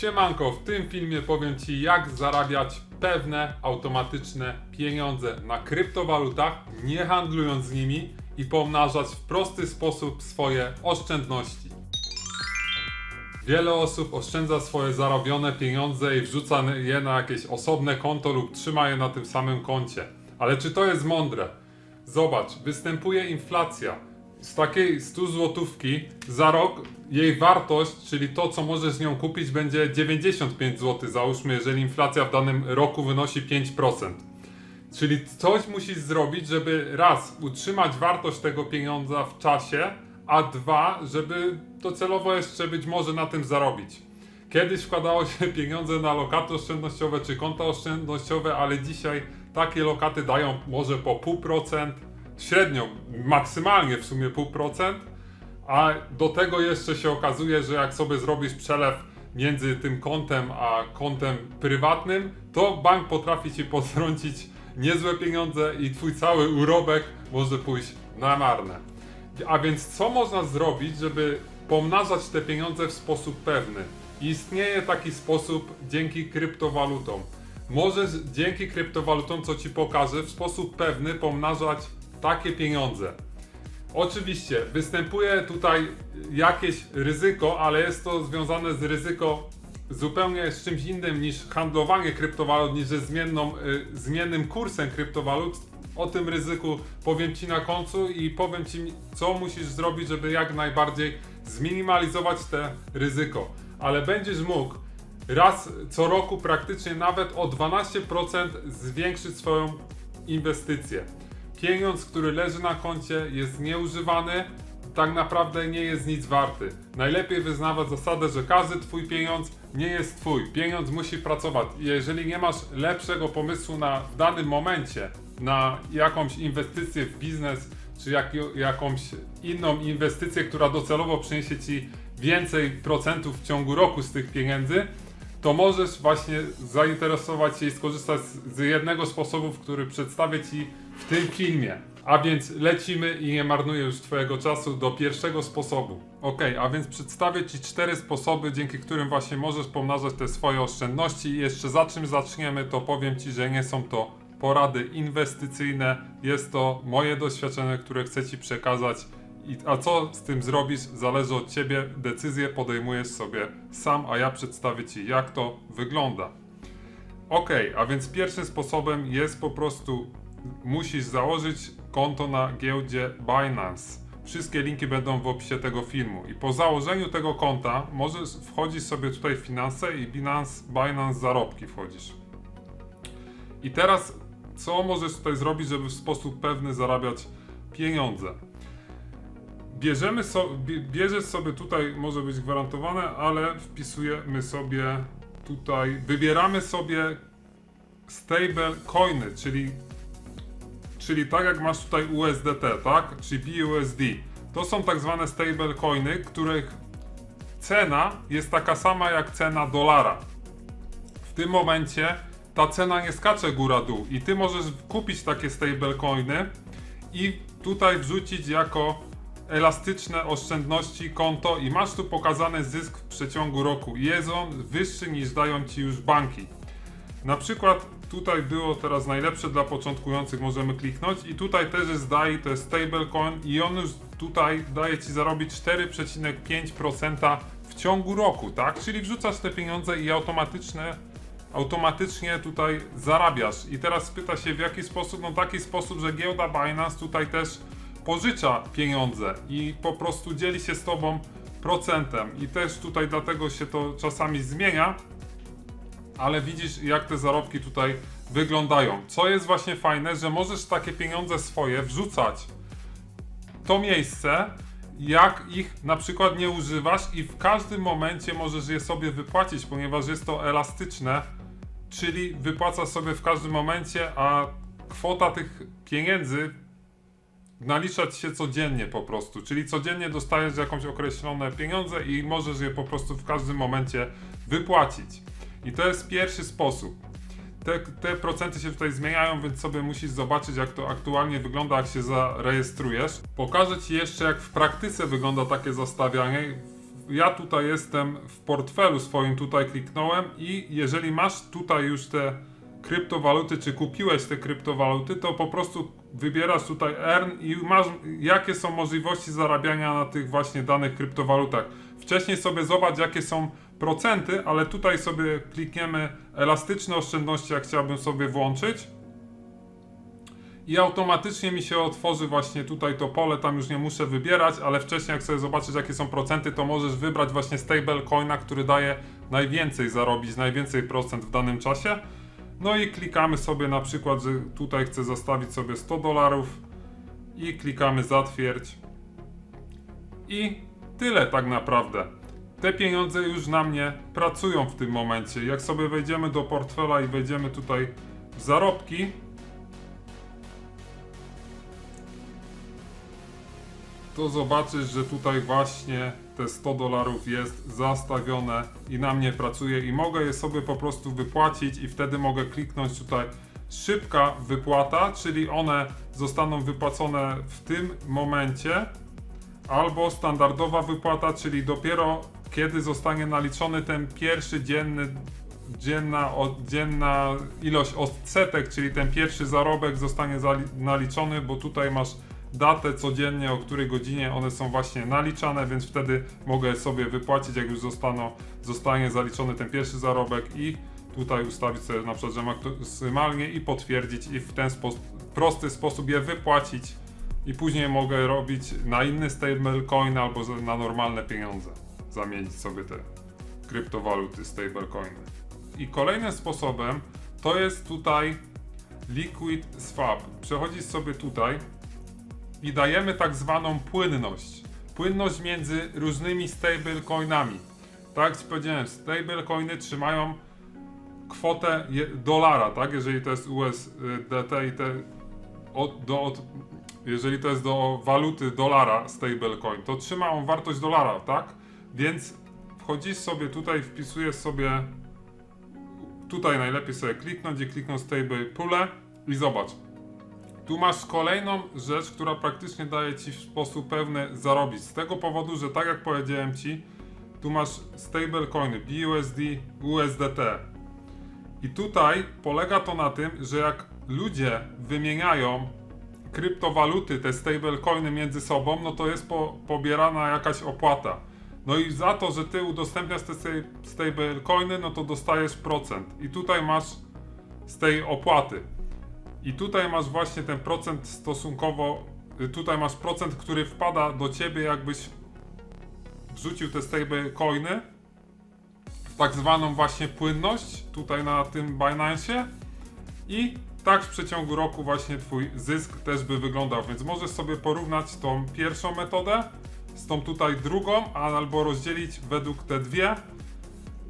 Siemanko, w tym filmie powiem Ci jak zarabiać pewne automatyczne pieniądze na kryptowalutach, nie handlując z nimi i pomnażać w prosty sposób swoje oszczędności. Wiele osób oszczędza swoje zarobione pieniądze i wrzuca je na jakieś osobne konto lub trzyma je na tym samym koncie. Ale czy to jest mądre? Zobacz, występuje inflacja. Z takiej 100 złotówki za rok jej wartość, czyli to co możesz z nią kupić, będzie 95 zł. Załóżmy, jeżeli inflacja w danym roku wynosi 5%. Czyli coś musisz zrobić, żeby raz utrzymać wartość tego pieniądza w czasie, a dwa, żeby docelowo jeszcze być może na tym zarobić. Kiedyś wkładało się pieniądze na lokaty oszczędnościowe czy konta oszczędnościowe, ale dzisiaj takie lokaty dają może po pół procent, średnio, maksymalnie w sumie pół procent, a do tego jeszcze się okazuje, że jak sobie zrobisz przelew między tym kontem a kontem prywatnym, to bank potrafi ci potrącić niezłe pieniądze i twój cały urobek może pójść na marne. A więc co można zrobić, żeby pomnażać te pieniądze w sposób pewny? Istnieje taki sposób dzięki kryptowalutom. Możesz dzięki kryptowalutom, co ci pokażę, w sposób pewny pomnażać takie pieniądze. Oczywiście występuje tutaj jakieś ryzyko, ale jest to związane z ryzyko zupełnie z czymś innym niż handlowanie kryptowalut, niż ze zmienną, y, zmiennym kursem kryptowalut. O tym ryzyku powiem Ci na końcu i powiem Ci, co musisz zrobić, żeby jak najbardziej zminimalizować te ryzyko. Ale będziesz mógł raz co roku praktycznie nawet o 12% zwiększyć swoją inwestycję. Pieniądz, który leży na koncie, jest nieużywany, tak naprawdę nie jest nic warty. Najlepiej wyznawać zasadę, że każdy twój pieniądz nie jest twój. Pieniądz musi pracować. Jeżeli nie masz lepszego pomysłu na w danym momencie na jakąś inwestycję w biznes, czy jak, jakąś inną inwestycję, która docelowo przyniesie ci więcej procentów w ciągu roku z tych pieniędzy, to możesz właśnie zainteresować się i skorzystać z jednego z sposobów, który przedstawię Ci w tym filmie. A więc lecimy i nie marnuję już Twojego czasu do pierwszego sposobu. Ok, a więc przedstawię Ci cztery sposoby, dzięki którym właśnie możesz pomnażać te swoje oszczędności. I jeszcze za czym zaczniemy, to powiem Ci, że nie są to porady inwestycyjne. Jest to moje doświadczenie, które chcę Ci przekazać. I, a co z tym zrobisz, zależy od Ciebie. Decyzję podejmujesz sobie sam, a ja przedstawię Ci, jak to wygląda. Ok, a więc pierwszym sposobem jest po prostu musisz założyć konto na giełdzie Binance. Wszystkie linki będą w opisie tego filmu. I po założeniu tego konta możesz wchodzić sobie tutaj w finanse i Binance, Binance zarobki wchodzisz. I teraz co możesz tutaj zrobić, żeby w sposób pewny zarabiać pieniądze? Bierzemy so, sobie tutaj, może być gwarantowane, ale wpisujemy sobie tutaj, wybieramy sobie stable coiny, czyli czyli tak jak masz tutaj USDT, tak? Czyli BUSD. To są tak zwane stable coiny, których cena jest taka sama jak cena dolara. W tym momencie ta cena nie skacze góra-dół i ty możesz kupić takie stablecoiny i tutaj wrzucić jako elastyczne oszczędności konto i masz tu pokazany zysk w przeciągu roku. Jest on wyższy niż dają ci już banki. Na przykład tutaj było teraz najlepsze dla początkujących, możemy kliknąć i tutaj też jest DAI, to jest stablecoin i on już tutaj daje Ci zarobić 4,5% w ciągu roku, tak? Czyli wrzucasz te pieniądze i automatyczne, automatycznie tutaj zarabiasz. I teraz pyta się w jaki sposób? No taki sposób, że giełda Binance tutaj też pożycza pieniądze i po prostu dzieli się z Tobą procentem i też tutaj dlatego się to czasami zmienia, ale widzisz jak te zarobki tutaj wyglądają. Co jest właśnie fajne, że możesz takie pieniądze swoje wrzucać w to miejsce, jak ich na przykład nie używasz i w każdym momencie możesz je sobie wypłacić, ponieważ jest to elastyczne, czyli wypłacasz sobie w każdym momencie, a kwota tych pieniędzy naliczać się codziennie po prostu, czyli codziennie dostajesz jakąś określone pieniądze i możesz je po prostu w każdym momencie wypłacić. I to jest pierwszy sposób. Te, te procenty się tutaj zmieniają, więc sobie musisz zobaczyć, jak to aktualnie wygląda, jak się zarejestrujesz. Pokażę Ci jeszcze, jak w praktyce wygląda takie zastawianie. ja tutaj jestem w portfelu swoim, tutaj kliknąłem i jeżeli masz tutaj już te kryptowaluty, czy kupiłeś te kryptowaluty, to po prostu wybierasz tutaj earn i masz jakie są możliwości zarabiania na tych właśnie danych kryptowalutach. Wcześniej sobie zobacz jakie są procenty, ale tutaj sobie klikniemy elastyczne oszczędności, jak chciałbym sobie włączyć i automatycznie mi się otworzy właśnie tutaj to pole, tam już nie muszę wybierać, ale wcześniej jak sobie zobaczysz jakie są procenty, to możesz wybrać właśnie stablecoina, który daje najwięcej zarobić, najwięcej procent w danym czasie. No i klikamy sobie na przykład, że tutaj chcę zastawić sobie 100 dolarów i klikamy zatwierdź. I tyle tak naprawdę. Te pieniądze już na mnie pracują w tym momencie. Jak sobie wejdziemy do portfela i wejdziemy tutaj w zarobki, to zobaczysz, że tutaj właśnie te 100 dolarów jest zastawione i na mnie pracuje i mogę je sobie po prostu wypłacić i wtedy mogę kliknąć tutaj szybka wypłata, czyli one zostaną wypłacone w tym momencie albo standardowa wypłata, czyli dopiero kiedy zostanie naliczony ten pierwszy dzienny dzienna, dzienna ilość odsetek, czyli ten pierwszy zarobek zostanie naliczony, bo tutaj masz datę codziennie, o której godzinie one są właśnie naliczane, więc wtedy mogę sobie wypłacić, jak już zostaną, zostanie zaliczony ten pierwszy zarobek i tutaj ustawić sobie na przykład, że maksymalnie i potwierdzić i w ten sposób, prosty sposób je wypłacić i później mogę robić na inny stablecoin albo na normalne pieniądze, zamienić sobie te kryptowaluty, stablecoiny. I kolejnym sposobem to jest tutaj Liquid Swap. Przechodzisz sobie tutaj i dajemy tak zwaną płynność. Płynność między różnymi stablecoinami. Tak jak powiedziałem, stablecoiny trzymają kwotę dolara, tak? Jeżeli to jest USDT i te od, do, od, jeżeli to jest do waluty dolara stablecoin, to trzyma on wartość dolara, tak? Więc wchodzisz sobie tutaj, wpisujesz sobie tutaj najlepiej sobie kliknąć i kliknąć stable pule i zobacz. Tu masz kolejną rzecz, która praktycznie daje ci w sposób pewny zarobić. Z tego powodu, że tak jak powiedziałem ci, tu masz stablecoiny BUSD, USDT. I tutaj polega to na tym, że jak ludzie wymieniają kryptowaluty, te stablecoiny między sobą, no to jest po, pobierana jakaś opłata. No i za to, że ty udostępniasz te sta- stablecoiny, no to dostajesz procent. I tutaj masz z tej opłaty. I tutaj masz właśnie ten procent stosunkowo, y, tutaj masz procent, który wpada do ciebie, jakbyś wrzucił te stablecoiny w tak zwaną właśnie płynność tutaj na tym Binance i tak w przeciągu roku właśnie twój zysk też by wyglądał, więc możesz sobie porównać tą pierwszą metodę z tą tutaj drugą, albo rozdzielić według te dwie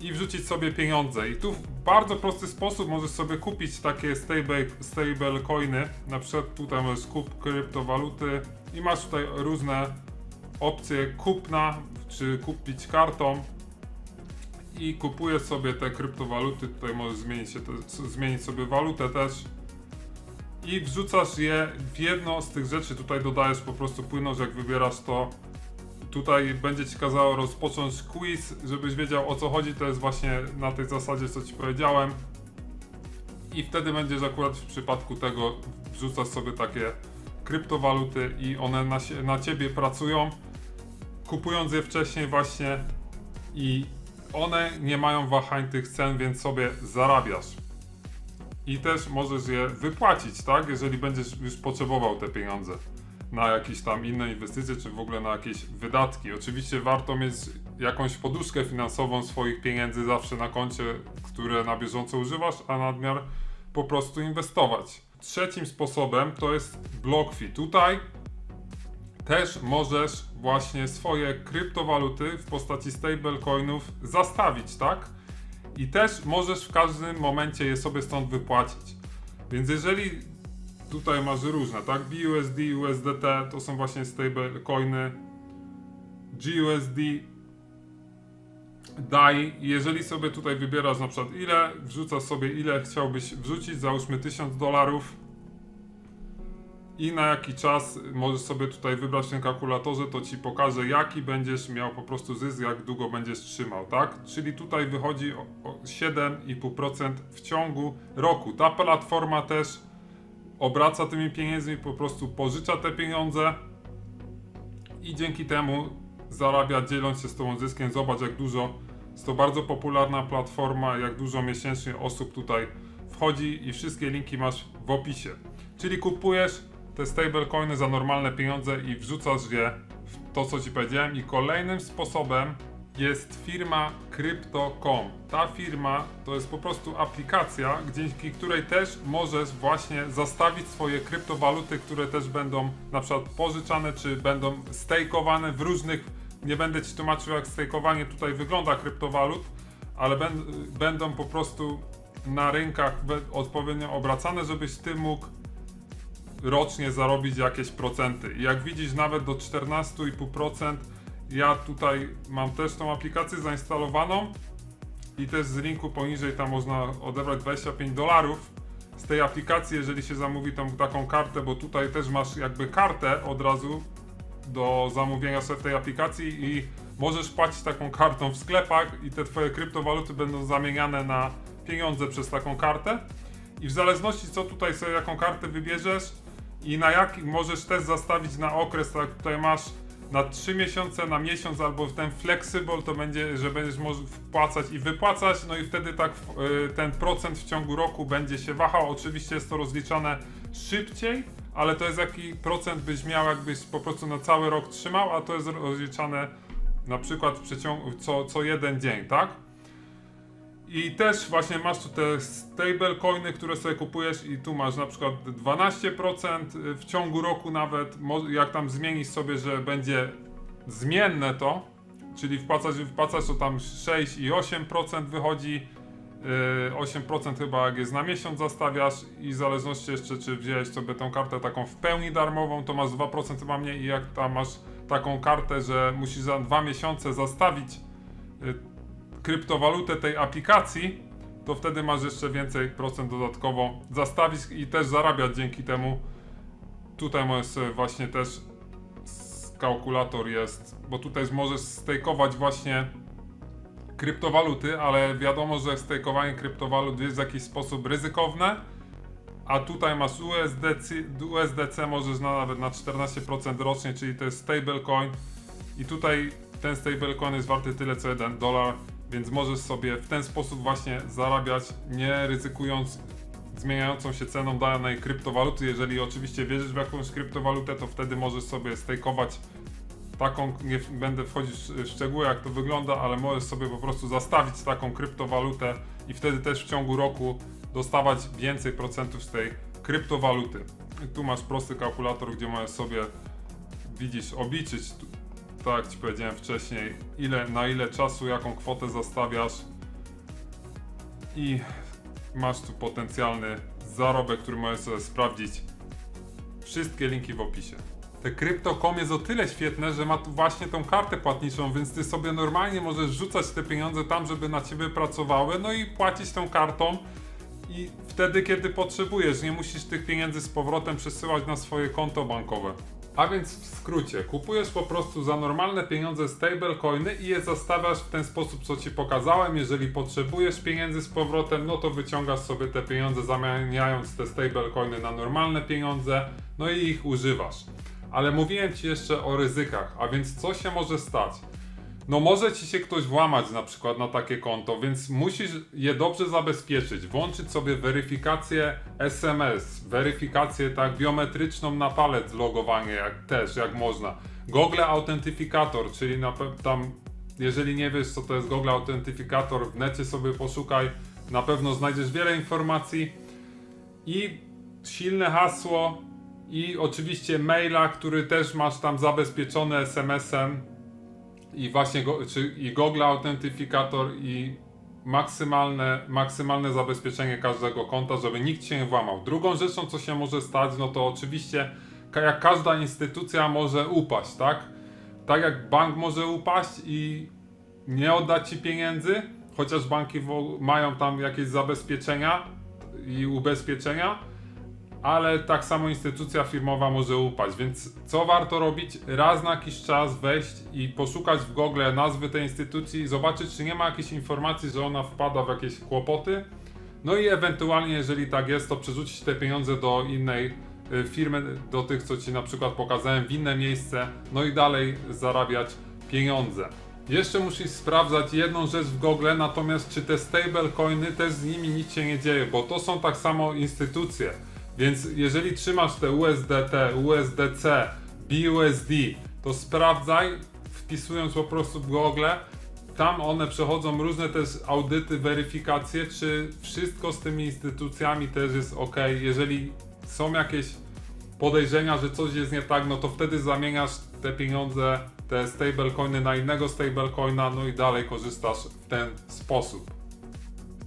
i wrzucić sobie pieniądze. I tu w bardzo prosty sposób możesz sobie kupić takie stable, stable coiny. Na przykład tutaj możesz kup kryptowaluty i masz tutaj różne opcje kupna, czy kupić kartą. I kupujesz sobie te kryptowaluty, tutaj możesz zmienić, się te, zmienić sobie walutę też. I wrzucasz je w jedno z tych rzeczy, tutaj dodajesz po prostu płynność, jak wybierasz to Tutaj będzie Ci kazało rozpocząć quiz, żebyś wiedział o co chodzi. To jest właśnie na tej zasadzie, co Ci powiedziałem. I wtedy będziesz akurat w przypadku tego wrzucać sobie takie kryptowaluty i one na, na Ciebie pracują, kupując je wcześniej właśnie i one nie mają wahań tych cen, więc sobie zarabiasz. I też możesz je wypłacić, tak? Jeżeli będziesz już potrzebował te pieniądze na jakieś tam inne inwestycje, czy w ogóle na jakieś wydatki. Oczywiście warto mieć jakąś poduszkę finansową swoich pieniędzy zawsze na koncie, które na bieżąco używasz, a nadmiar po prostu inwestować. Trzecim sposobem to jest BlockFi. Tutaj też możesz właśnie swoje kryptowaluty w postaci stablecoinów zastawić, tak? I też możesz w każdym momencie je sobie stąd wypłacić. Więc jeżeli tutaj masz różne, tak? BUSD, USDT to są właśnie stablecoiny. GUSD DAI. Jeżeli sobie tutaj wybierasz na przykład ile, wrzucasz sobie ile chciałbyś wrzucić, załóżmy 1000 dolarów. i na jaki czas możesz sobie tutaj wybrać w tym kalkulatorze, to ci pokaże jaki będziesz miał po prostu zysk, jak długo będziesz trzymał, tak? Czyli tutaj wychodzi o, o 7,5% w ciągu roku. Ta platforma też obraca tymi pieniędzmi, po prostu pożycza te pieniądze i dzięki temu zarabia dzieląc się z tobą zyskiem. Zobacz jak dużo, jest to bardzo popularna platforma, jak dużo miesięcznie osób tutaj wchodzi i wszystkie linki masz w opisie. Czyli kupujesz te stablecoiny za normalne pieniądze i wrzucasz je w to co ci powiedziałem i kolejnym sposobem jest firma Crypto.com. Ta firma to jest po prostu aplikacja, dzięki której też możesz właśnie zastawić swoje kryptowaluty, które też będą na przykład pożyczane, czy będą stakeowane w różnych, nie będę Ci tłumaczył jak stakeowanie tutaj wygląda kryptowalut, ale będą po prostu na rynkach odpowiednio obracane, żebyś Ty mógł rocznie zarobić jakieś procenty. I jak widzisz, nawet do 14,5%. Ja tutaj mam też tą aplikację zainstalowaną i też z linku poniżej tam można odebrać 25 dolarów z tej aplikacji, jeżeli się zamówi tą taką kartę, bo tutaj też masz jakby kartę od razu do zamówienia sobie w tej aplikacji i możesz płacić taką kartą w sklepach i te twoje kryptowaluty będą zamieniane na pieniądze przez taką kartę. I w zależności co tutaj sobie jaką kartę wybierzesz i na jaki możesz też zastawić na okres, tak jak tutaj masz na 3 miesiące, na miesiąc albo w ten flexible to będzie, że będziesz mógł wpłacać i wypłacać, no i wtedy tak y, ten procent w ciągu roku będzie się wahał. Oczywiście jest to rozliczane szybciej, ale to jest jaki procent byś miał, jakbyś po prostu na cały rok trzymał, a to jest rozliczane na przykład w przeciągu co, co jeden dzień, tak? I też właśnie masz tu te stablecoiny, które sobie kupujesz i tu masz na przykład 12% w ciągu roku nawet, jak tam zmienisz sobie, że będzie zmienne to, czyli wpłacasz, wpłacasz to tam 6 i 8% wychodzi, yy, 8% chyba jak jest na miesiąc zastawiasz i w zależności jeszcze czy wziąłeś sobie tą kartę taką w pełni darmową, to masz 2% chyba mniej i jak tam masz taką kartę, że musisz za dwa miesiące zastawić yy, kryptowalutę tej aplikacji, to wtedy masz jeszcze więcej procent dodatkowo zastawić i też zarabiać dzięki temu. Tutaj sobie właśnie też kalkulator jest, bo tutaj możesz stejkować właśnie kryptowaluty, ale wiadomo, że stejkowanie kryptowalut jest w jakiś sposób ryzykowne. A tutaj masz USDC, USDC możesz na, nawet na 14% rocznie, czyli to jest stablecoin. I tutaj ten stablecoin jest warty tyle co 1 dolar, więc możesz sobie w ten sposób właśnie zarabiać, nie ryzykując zmieniającą się ceną danej kryptowaluty. Jeżeli oczywiście wierzysz w jakąś kryptowalutę, to wtedy możesz sobie stakeować taką, nie będę wchodzić w szczegóły jak to wygląda, ale możesz sobie po prostu zastawić taką kryptowalutę i wtedy też w ciągu roku dostawać więcej procentów z tej kryptowaluty. I tu masz prosty kalkulator, gdzie możesz sobie widzisz, obliczyć, tak jak Ci powiedziałem wcześniej, ile, na ile czasu, jaką kwotę zastawiasz i masz tu potencjalny zarobek, który możesz sobie sprawdzić. Wszystkie linki w opisie. Te Crypto.com jest o tyle świetne, że ma tu właśnie tą kartę płatniczą, więc ty sobie normalnie możesz rzucać te pieniądze tam, żeby na ciebie pracowały, no i płacić tą kartą i wtedy, kiedy potrzebujesz, nie musisz tych pieniędzy z powrotem przesyłać na swoje konto bankowe. A więc w skrócie, kupujesz po prostu za normalne pieniądze stablecoiny i je zastawiasz w ten sposób, co ci pokazałem. Jeżeli potrzebujesz pieniędzy z powrotem, no to wyciągasz sobie te pieniądze, zamieniając te stablecoiny na normalne pieniądze, no i ich używasz. Ale mówiłem ci jeszcze o ryzykach, a więc co się może stać? No może ci się ktoś włamać na przykład na takie konto, więc musisz je dobrze zabezpieczyć. Włączyć sobie weryfikację SMS, weryfikację tak biometryczną na palec logowanie jak też jak można. Google Authenticator, czyli na tam jeżeli nie wiesz co to jest Google Authenticator, w necie sobie poszukaj, na pewno znajdziesz wiele informacji i silne hasło i oczywiście maila, który też masz tam zabezpieczony SMS-em i właśnie go, czy, i Google Authenticator i maksymalne, maksymalne zabezpieczenie każdego konta, żeby nikt się nie włamał. Drugą rzeczą, co się może stać, no to oczywiście jak każda instytucja może upaść, tak? Tak jak bank może upaść i nie oddać ci pieniędzy, chociaż banki mają tam jakieś zabezpieczenia i ubezpieczenia, ale tak samo instytucja firmowa może upaść. Więc co warto robić? Raz na jakiś czas wejść i poszukać w Google nazwy tej instytucji zobaczyć, czy nie ma jakiejś informacji, że ona wpada w jakieś kłopoty. No i ewentualnie, jeżeli tak jest, to przerzucić te pieniądze do innej y, firmy, do tych, co ci na przykład pokazałem, w inne miejsce, no i dalej zarabiać pieniądze. Jeszcze musisz sprawdzać jedną rzecz w Google, natomiast czy te stablecoiny też z nimi nic się nie dzieje, bo to są tak samo instytucje. Więc jeżeli trzymasz te USDT, USDC, BUSD, to sprawdzaj, wpisując po prostu w Google, tam one przechodzą różne też audyty, weryfikacje, czy wszystko z tymi instytucjami też jest ok. Jeżeli są jakieś podejrzenia, że coś jest nie tak, no to wtedy zamieniasz te pieniądze, te stablecoiny na innego stablecoina, no i dalej korzystasz w ten sposób.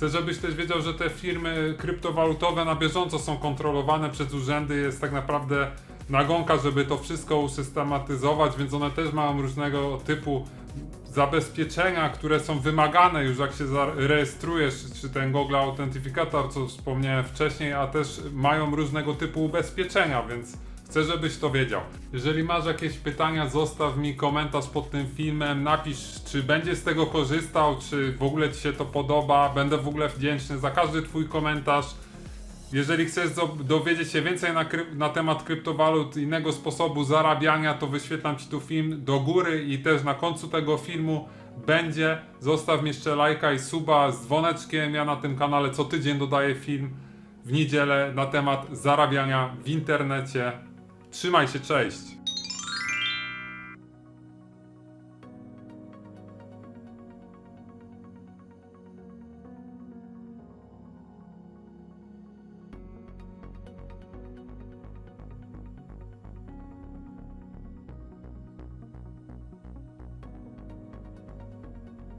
Chcę, żebyś też wiedział, że te firmy kryptowalutowe na bieżąco są kontrolowane przez urzędy. Jest tak naprawdę nagonka, żeby to wszystko usystematyzować, więc one też mają różnego typu zabezpieczenia, które są wymagane już jak się zarejestrujesz, czy ten Google Authenticator, co wspomniałem wcześniej, a też mają różnego typu ubezpieczenia, więc chcę, żebyś to wiedział. Jeżeli masz jakieś pytania, zostaw mi komentarz pod tym filmem, napisz, czy będziesz z tego korzystał, czy w ogóle Ci się to podoba. Będę w ogóle wdzięczny za każdy Twój komentarz. Jeżeli chcesz do- dowiedzieć się więcej na, na temat kryptowalut, innego sposobu zarabiania, to wyświetlam Ci tu film do góry i też na końcu tego filmu będzie. Zostaw mi jeszcze lajka i suba z dzwoneczkiem. Ja na tym kanale co tydzień dodaję film w niedzielę na temat zarabiania w internecie. Trzymaj się, cześć!